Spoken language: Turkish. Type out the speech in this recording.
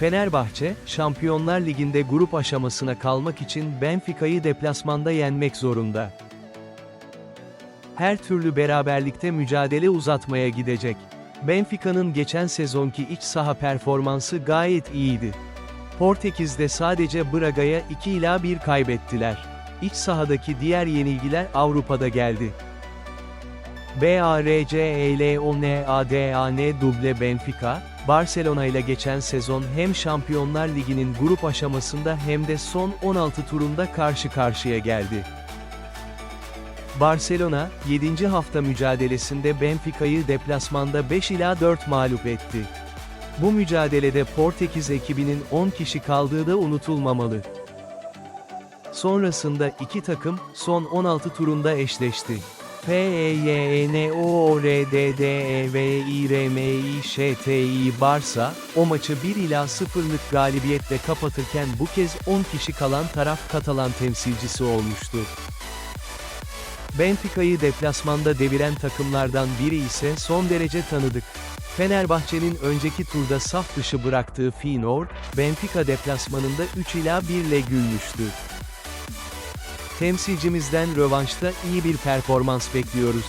Fenerbahçe, Şampiyonlar Ligi'nde grup aşamasına kalmak için Benfica'yı deplasmanda yenmek zorunda. Her türlü beraberlikte mücadele uzatmaya gidecek. Benfica'nın geçen sezonki iç saha performansı gayet iyiydi. Portekiz'de sadece Braga'ya 2 ila 1 kaybettiler. İç sahadaki diğer yenilgiler Avrupa'da geldi. BARCELONADAN Benfica, Barcelona ile geçen sezon hem Şampiyonlar Ligi'nin grup aşamasında hem de son 16 turunda karşı karşıya geldi. Barcelona, 7. hafta mücadelesinde Benfica'yı deplasmanda 5 ila 4 mağlup etti. Bu mücadelede Portekiz ekibinin 10 kişi kaldığı da unutulmamalı. Sonrasında iki takım, son 16 turunda eşleşti. E P-E-Y-N-O-R-D-D-E-V-İ-R-M-İ-Ş-T-İ Barça, o maçı 1 ila 0'lık galibiyetle kapatırken bu kez 10 kişi kalan taraf Katalan temsilcisi olmuştu. Benfica'yı deplasmanda deviren takımlardan biri ise son derece tanıdık. Fenerbahçe'nin önceki turda saf dışı bıraktığı Feyenoord, Benfica deplasmanında 3 ila 1 ile gülmüştü. Temsilcimizden rövanşta iyi bir performans bekliyoruz.